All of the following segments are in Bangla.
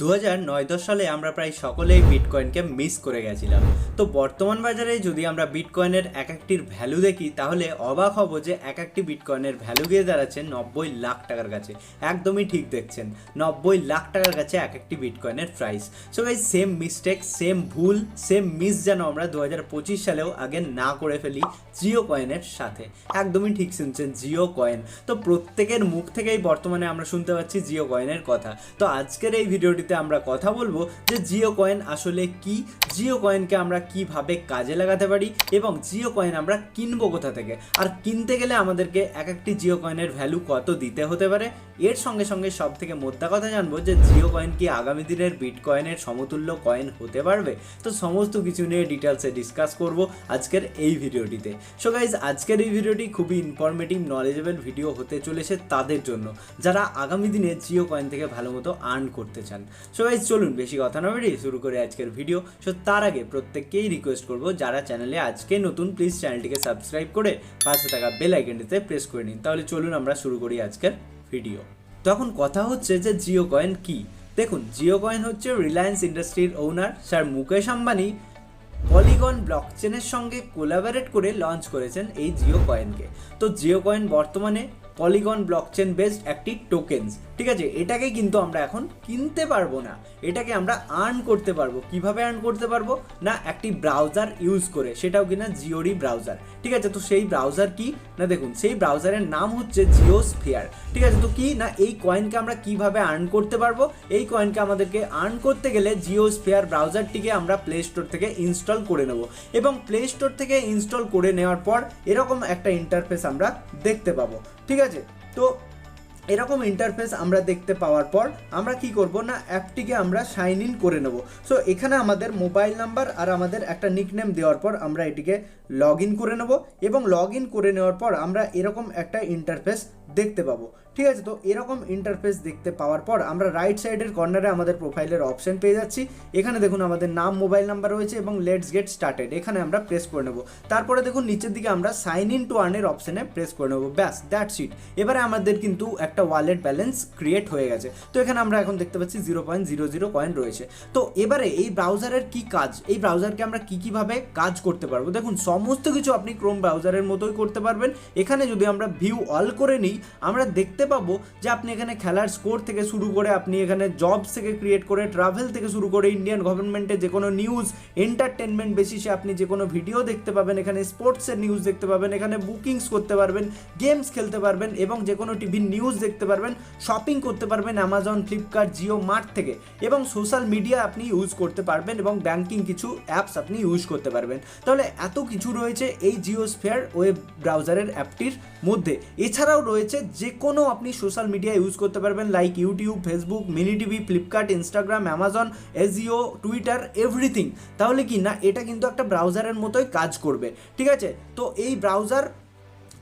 দু হাজার নয় দশ সালে আমরা প্রায় সকলেই বিটকয়েনকে মিস করে গেছিলাম। তো বর্তমান বাজারে যদি আমরা বিটকয়েনের এক একটির ভ্যালু দেখি, তাহলে অবাক হব যে এক একটি বিটকয়েনের ভ্যালু গিয়ে দাঁড়াচ্ছে নব্বই লাখ টাকার কাছে। একদমই ঠিক দেখছেন, নব্বই লাখ টাকার কাছে এক একটি বিটকয়েনের price so guys same mistake same ভুল সেম মিস যেন আমরা দু হাজার পঁচিশ সালেও আগে না করে ফেলি জিও কয়েনের সাথে। একদমই ঠিক শুনছেন, জিও কয়েন। তো প্রত্যেকের মুখ থেকেই বর্তমানে আমরা শুনতে পাচ্ছি জিও কয়েনের কথা। তো আজকের এই ভিডিওটিতে আমরা কথা বলব যে জিও কয়েন আসলে কি, জিও কয়েনকে আমরা কীভাবে কাজে লাগাতে পারি এবং জিও কয়েন আমরা কিনবো কোথা থেকে? আর কিনতে গেলে আমাদেরকে এক একটি জিও কয়েনের ভ্যালু কত দিতে হতে পারে? এর সঙ্গে সঙ্গে সব থেকে মোদ্দা কথা জানব যে জিও কয়েন কি আগামী দিনের বিট কয়েনের সমতুল্য কয়েন হতে পারবে? তো সমস্ত কিছু নিয়ে ডিটেলসে ডিসকাস করব আজকের এই ভিডিওটিতে। সো গাইজ আজকের এই ভিডিওটি খুবই ইনফরমেটিভ নলেজেবল ভিডিও হতে চলেছে তাদের জন্য। যারা আগামী দিনে জিও কয়েন থেকে ভালো মতো আর্ন করতে চান। সো গাইজ চলুন বেশি কথা না বেরিয়ে শুরু করে আজকের ভিডিও সো তার আগে প্রত্যেককেই রিকোয়েস্ট করব, যারা চ্যানেলে আজকে নতুন প্লিজ চ্যানেলটিকে সাবস্ক্রাইব করে পাশে থাকা বেল আইকনটিতে প্রেস করে নিন। তাহলে চলুন আমরা শুরু করি আজকের ভিডিও তখন কথা হচ্ছে যে জিও কয়েন কি? দেখুন, জিও কয়েন হচ্ছে রিলায়েন্স ইন্ডাস্ট্রির owner sir Mukesh Ambani Polygon block ব্লকচেনের সঙ্গে কোলাবারেট করে লঞ্চ করেছেন এই জিও কয়েনকে তো জিও কয়েন বর্তমানে পলিগন ব্লকচেন বেসড একটি টোকেন্স ঠিক আছে? এটাকে কিন্তু আমরা এখন কিনতে পারব না। এটাকে আমরা আর্ন করতে পারব। কীভাবে আর্ন করতে পারব? না, একটি ব্রাউজার ইউজ করে। সেটাও কিনা জিওরি ব্রাউজার ঠিক আছে? তো সেই ব্রাউজার কি? না, দেখুন, সেই ব্রাউজারের নাম হচ্ছে জিও স্ফিয়ার ঠিক আছে? তো কি? না, এই কয়েনকে আমরা কীভাবে আর্ন করতে পারব? এই কয়েনকে আমাদেরকে আর্ন করতে গেলে জিও স্ফিয়ার ব্রাউজারটিকে আমরা প্লে স্টোর থেকে ইনস্টল করে নেব। এবং প্লে স্টোর থেকে ইনস্টল করে নেওয়ার পর এরকম একটা ইন্টারফেস আমরা দেখতে পাবো। ঠিক আছে? তো এরকম ইন্টারফেস আমরা দেখতে পাওয়ার পর আমরা কি করব না, অ্যাপটিকে আমরা সাইন ইন করে নেব। সো এখানে আমাদের মোবাইল নাম্বার আর আমাদের একটা নিকনেম দেওয়ার পর আমরা এটিকে লগ ইন করে নেব এবং লগ ইন করে নেওয়ার পর আমরা এরকম একটা ইন্টারফেস দেখতে পাবো। ঠিক আছে, তো এরকম ইন্টারফেস দেখতে পাওয়ার পর আমরা রাইট সাইডের কর্নারে আমাদের প্রোফাইলের অপশন পেয়ে যাচ্ছি। এখানে দেখুন আমাদের নাম মোবাইল নাম্বার রয়েছে এবং লেটস গেট স্টার্টেড এখানে আমরা প্রেস করে নেব। তারপরে দেখুন নিচের দিকে আমরা সাইন ইন টু আর্নের অপশনে প্রেস করে নেব। ব্যাস দ্যাটস ইট এবারে আমাদের কিন্তু একটা ওয়ালেট ব্যালেন্স ক্রিয়েট হয়ে গেছে। তো এখানে আমরা এখন দেখতে পাচ্ছি zero point zero zero coin রয়েছে। তো এবারে এই ব্রাউজারের কি কাজ? এই ব্রাউজারকে আমরা কি কীভাবে কাজ করতে পারব? দেখুন, সমস্ত কিছু আপনি ক্রোম ব্রাউজারের মতোই করতে পারবেন। এখানে যদি আমরা ভিউ অল করে নিই, আমরা দেখতে পাবো যে আপনি এখানে খেলার স্কোর থেকে শুরু করে আপনি এখানে জবস থেকে ক্রিয়েট করে ট্রাভেল থেকে শুরু করে ইন্ডিয়ান গভর্নমেন্টের যে কোনো নিউজ এন্টারটেনমেন্ট বেসিসে আপনি যে কোনো ভিডিও দেখতে পাবেন, এখানে স্পোর্টসের নিউজ দেখতে পাবেন, এখানে বুকিংস করতে পারবেন গেমস খেলতে পারবেন এবং যে কোনো টিভির নিউজ দেখতে পারবেন শপিং করতে পারবেন অ্যামাজন ফ্লিপকার্ট জিও মার্ট থেকে এবং সোশ্যাল মিডিয়া আপনি ইউজ করতে পারবেন এবং ব্যাংকিং কিছু অ্যাপস আপনি ইউজ করতে পারবেন। তাহলে এত কিছু রয়েছে এই জিও স্ফেয়ার ওয়েব ব্রাউজারের অ্যাপটির মধ্যে। এছাড়াও রয়েছে যে কোনো আপনি সোশ্যাল মিডিয়া ইউজ করতে পারবেন like YouTube Facebook mini TV Flipkart Instagram Amazon Ajio Twitter everything তাহলে কি না, এটা কিন্তু একটা ব্রাউজারের মতোই কাজ করবে, ঠিক আছে? তো এই ব্রাউজার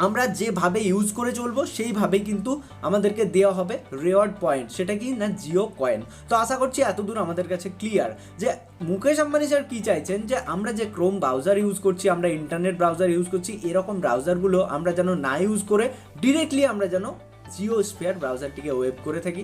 আমরা যেভাবে ইউজ করে চলবো, সেইভাবেই কিন্তু আমাদেরকে দেওয়া হবে রেওয়ার্ড পয়েন্ট সেটা কি না জিও কয়েন তো আশা করছি এতদূর আমাদের কাছে ক্লিয়ার যে মুকেশ আম্বানি স্যার কী চাইছেন? যে আমরা যে ক্রোম ব্রাউজার ইউজ করছি, আমরা ইন্টারনেট ব্রাউজার ইউজ করছি, এরকম ব্রাউজারগুলো আমরা যেন না ইউজ করে ডিরেক্টলি আমরা যেন জিও স্পেয়ার ব্রাউজারটিকে ওয়েব করে থাকি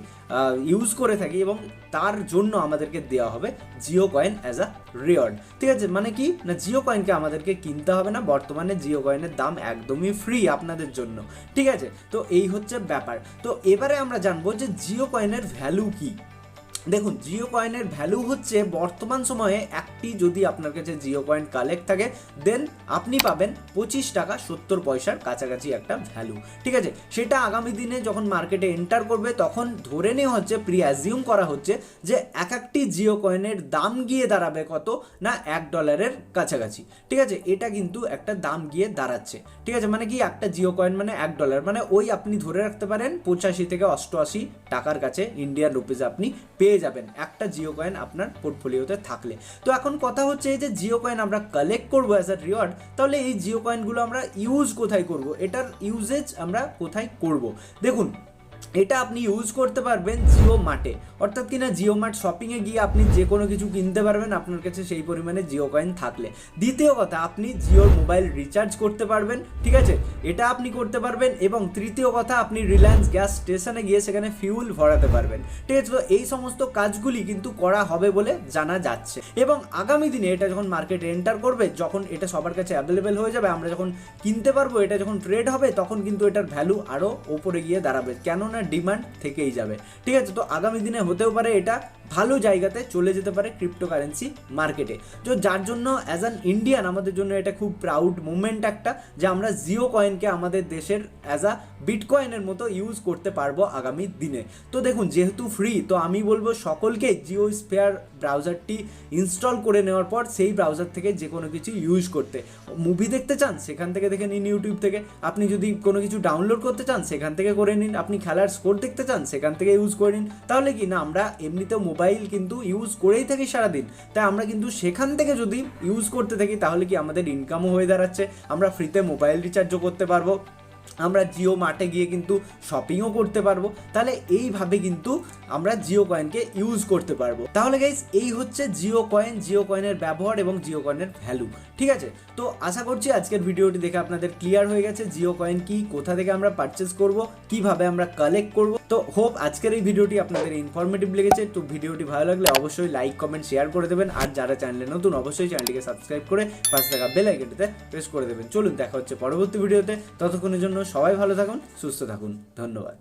ইউজ করে থাকি এবং তার জন্য আমাদেরকে দেওয়া হবে Jio coin as a reward ঠিক আছে মানে কি? না, জিও কয়েনকে আমাদেরকে কিনতে হবে না, বর্তমানে জিও কয়েনের দাম একদমই ফ্রি আপনাদের জন্য। ঠিক আছে, তো এই হচ্ছে ব্যাপার। তো এবারে আমরা জানব যে জিও কয়েনের ভ্যালু কী। দেখুন, জিও কয়েনের ভ্যালু হচ্ছে বর্তমান সময়ে একটি যদি আপনার কাছে জিও কয়েন কালেক্ট থাকে দেন আপনি পাবেন পঁচিশ টাকা সত্তর পয়সার কাছাকাছি একটা ভ্যালু ঠিক আছে? সেটা আগামী দিনে যখন মার্কেটে এন্টার করবে, তখন ধরে নেওয়া হচ্ছে প্রি অ্যাজিউম করা হচ্ছে যে এক একটি জিও কয়েনের দাম গিয়ে দাঁড়াবে কত? না, এক ডলারের কাছাকাছি, ঠিক আছে? এটা কিন্তু একটা দাম গিয়ে দাঁড়াচ্ছে, ঠিক আছে? মানে কি একটা জিও কয়েন মানে এক ডলার মানে ওই আপনি ধরে রাখতে পারেন পঁচাশি থেকে অষ্টআশি টাকার কাছে ইন্ডিয়ান রুপিজ আপনি পেয়ে যাবেন একটা জিও কয়েন আপনার পোর্টফোলিওতে থাকলে। তো এখন কথা হচ্ছে এই যে জিও কয়েন আমরা কালেক্ট করব অ্যাজ আ রিওয়ার্ড তাহলে এই জিও কয়েনগুলো আমরা ইউজ কোথায় করব? এটার ইউজেজ আমরা কোথায় করব? দেখুন এটা আপনি ইউজ করতে পারবেন জিও মার্টে অর্থাৎ কিনা জিও মার্ট শপিংয়ে গিয়ে আপনি যে কোনো কিছু কিনতে পারবেন, আপনার কাছে সেই পরিমাণে জিও কয়েন থাকলে। দ্বিতীয় কথা, আপনি জিওর মোবাইল রিচার্জ করতে পারবেন, ঠিক আছে? এটা আপনি করতে পারবেন এবং তৃতীয় কথা, আপনি রিলায়েন্স গ্যাস স্টেশনে গিয়ে সেখানে ফিউল ভরাতে পারবেন। ঠিক আছে? তো এই সমস্ত কাজগুলি কিন্তু করা হবে বলে জানা যাচ্ছে। এবং আগামী দিনে এটা যখন মার্কেটে এন্টার করবে, যখন এটা সবার কাছে অ্যাভেলেবেল হয়ে যাবে, আমরা যখন কিনতে পারব, এটা যখন ট্রেড হবে, তখন কিন্তু এটার ভ্যালু আরও ওপরে গিয়ে দাঁড়াবে। কেননা ডিমান্ড থেকেই যাবে। ঠিক আছে তো আগামী দিনে হতেও পারে এটা। ভালো জায়গাতে চলে যেতে পারে ক্রিপ্টোকারেন্সি মার্কেটে তো যার জন্য অ্যাজ অ্যান ইন্ডিয়ান আমাদের জন্য এটা খুব প্রাউড মুভমেন্ট একটা যে আমরা জিও কয়েনকে আমাদের দেশের অ্যাজ আ বিটকয়েনের মতো ইউজ করতে পারব আগামী দিনে। তো দেখুন, যেহেতু ফ্রি তো আমি বলব সকলকে জিও স্পেয়ার ব্রাউজারটি ইনস্টল করে নেওয়ার পর সেই ব্রাউজার থেকে যে কোনো কিছু ইউজ করতে। মুভি দেখতে চান, সেখান থেকে দেখে নিন ইউটিউব থেকে। আপনি যদি কোনো কিছু ডাউনলোড করতে চান, সেখান থেকে করে নিন। আপনি খেলার স্কোর দেখতে চান, সেখান থেকে ইউজ করে নিন। তাহলে কি না, আমরা এমনিতেও মোবাইল কিন্তু ইউজ করেই থাকি সারাদিন। তাই আমরা কিন্তু সেখান থেকে যদি ইউজ করতে থাকি, তাহলে কি আমাদের ইনকামও হয়ে দাঁড়াচ্ছে। আমরা ফ্রিতে মোবাইল রিচার্জও করতে পারব। আমরা জিও মার্টে গিয়ে কিন্তু শপিংও করতে পারব। তাহলে এইভাবে কিন্তু আমরা জিও কয়েনকে ইউজ করতে পারব। তাহলে গাইস এই হচ্ছে জিও কয়েন জিও কয়েনের ব্যবহার এবং জিও কয়েনের ভ্যালু ঠিক আছে? তো আশা করছি আজকের ভিডিওটি দেখে আপনাদের ক্লিয়ার হয়ে গেছে। জিও কয়েন কি, কোথা থেকে আমরা পারচেস করব, কীভাবে আমরা কালেক্ট করব। তো হোপ আজকের এই ভিডিওটি আপনাদের ইনফরমেটিভ লেগেছে। তো ভিডিওটি ভালো লাগলে অবশ্যই লাইক কমেন্ট শেয়ার করে দেবেন। আর যারা চ্যানেলে নতুন, অবশ্যই চ্যানেলটিকে সাবস্ক্রাইব করে পাশে থাকা বেল আইকনটিতে প্রেস করে দেবেন। চলুন, দেখা হচ্ছে পরবর্তী ভিডিওতে ততক্ষণের জন্য সবাই ভালো থাকুন, সুস্থ থাকুন। ধন্যবাদ।